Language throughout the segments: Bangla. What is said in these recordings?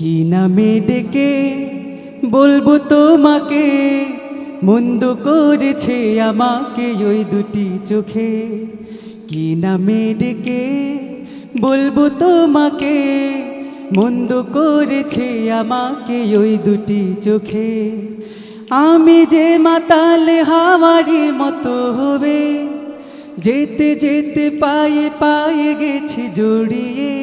কি নামে ডেকে বলব তোমাকে? মন্দ করেছে আমাকে ওই দুটি চোখে। কি নামে ডেকে বলব তোমাকে? মন্দ করেছে আমাকে ওই দুটি চোখে। আমি যে মাতাল হাওয়ারি মতো হবে, যেতে যেতে পায়ে পায়ে গেছি জড়িয়ে।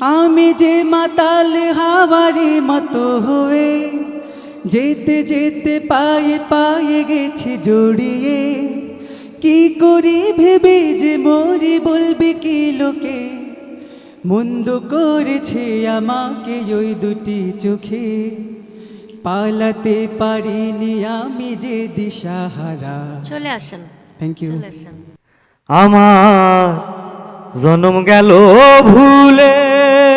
আমি যে মাতাল হাওয়ারি মতো হয়ে যেতে যেতে পায়ে পায়ে গেছি জড়িয়ে। কি করি ভেবে যে মরি বলবে কি লোকে? মন্দ করেছে আমাকে ওই দুটি চোখে। পালাতে পারিনি আমি যে দিশাহারা। চলে আসেন। থ্যাংক ইউ আমার জন্ম গেল ভুলে।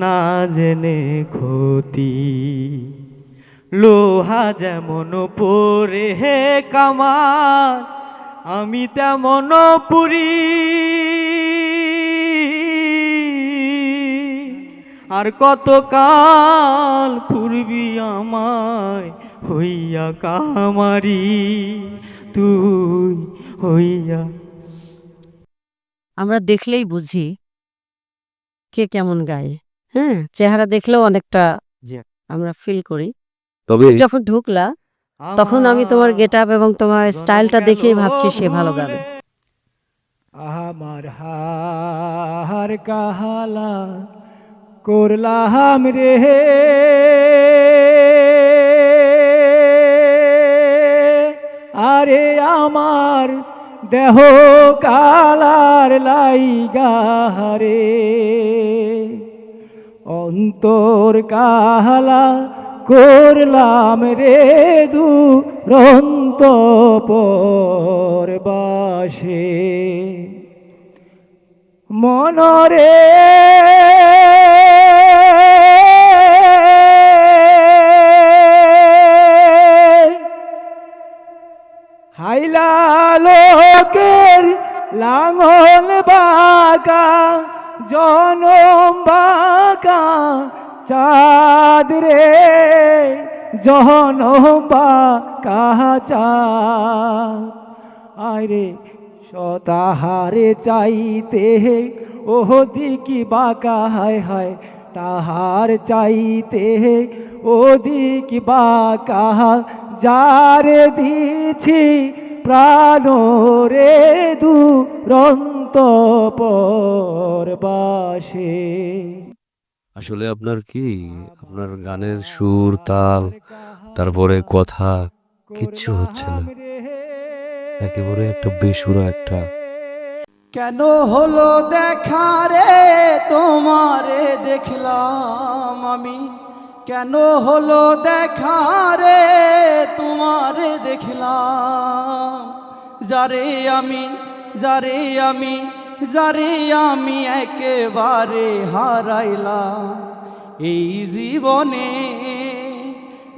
না জেনে ক্ষতি। লোহা যেমন পরে হে কামার, আমি তেমন পুরী। আর কত কাল পূর্বি আমায় হইয়া কামারি, তুই হইয়া। আমরা দেখলেই বুঝি কে কেমন গায়। হ্যাঁ চেহারা দেখলেও অনেকটা আমরা ফিল করি। তবে যখন ঢুকলা তখন আমি তোমার গেট আপ এবং তোমার স্টাইলটা দেখেই ভাবছি সে ভালো গাবে। আমার হার কাহালা করলাম রে। আরে আমার দেহ কালার লাইগারে অন্তর কাহালা করলাম রে দুরন্ত পরবাসে। মনরে হাইলা লোকের লাঙল বাঁকা জনম বাঁকা চাঁদ রে, জনম বাঁকা চাঁদ। আরে সতাহারে চাইতে ওহ দিকি বাঁকা, হায় হায় তাহার চাইতে ও দিকি বাঁকা, যারে দিছি প্রাণ রে দুরন্ত পরবাসে। আসলে আপনার কি? আপনার গানের সুর তাল তারপরে কথা কিচ্ছু হচ্ছে না। একেবারে একটা বেসুরা একটা। কেন হলো দেখা রে? তোমারে দেখলাম আমি। কেন হলো দেখা রে? তোমারে দেখলাম যারে আমি যারে আমি যারে আমি একেবারে হারাইলাম। এই জীবনে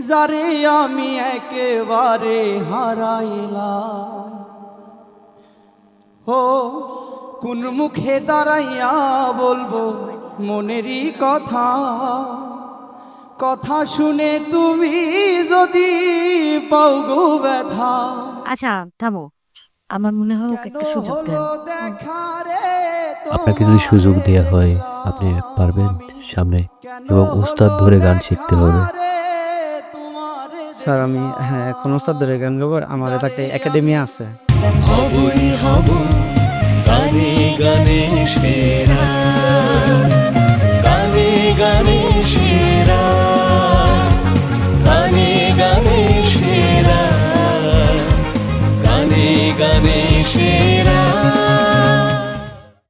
যারে আমি একেবারে হারাইলাম। হো, কোন মুখে দাঁড়াইয়া বলব মনেরই কথা? কথা শুনে তুমি যদি পাও গো ব্যথা। আচ্ছা থামো। আমার মনে হয় ওকে একটা সুযোগ দেন। আপনাকে যদি সুযোগ দেওয়া হয় আপনি পারবেন সামনে এবং উস্তাদ ধরে গান শিখতে হবে। স্যার আমি হ্যাঁ এখন উস্তাদ ধরে গান গাবো আমার একটা একাডেমি আছে। গানে গানে সেরা।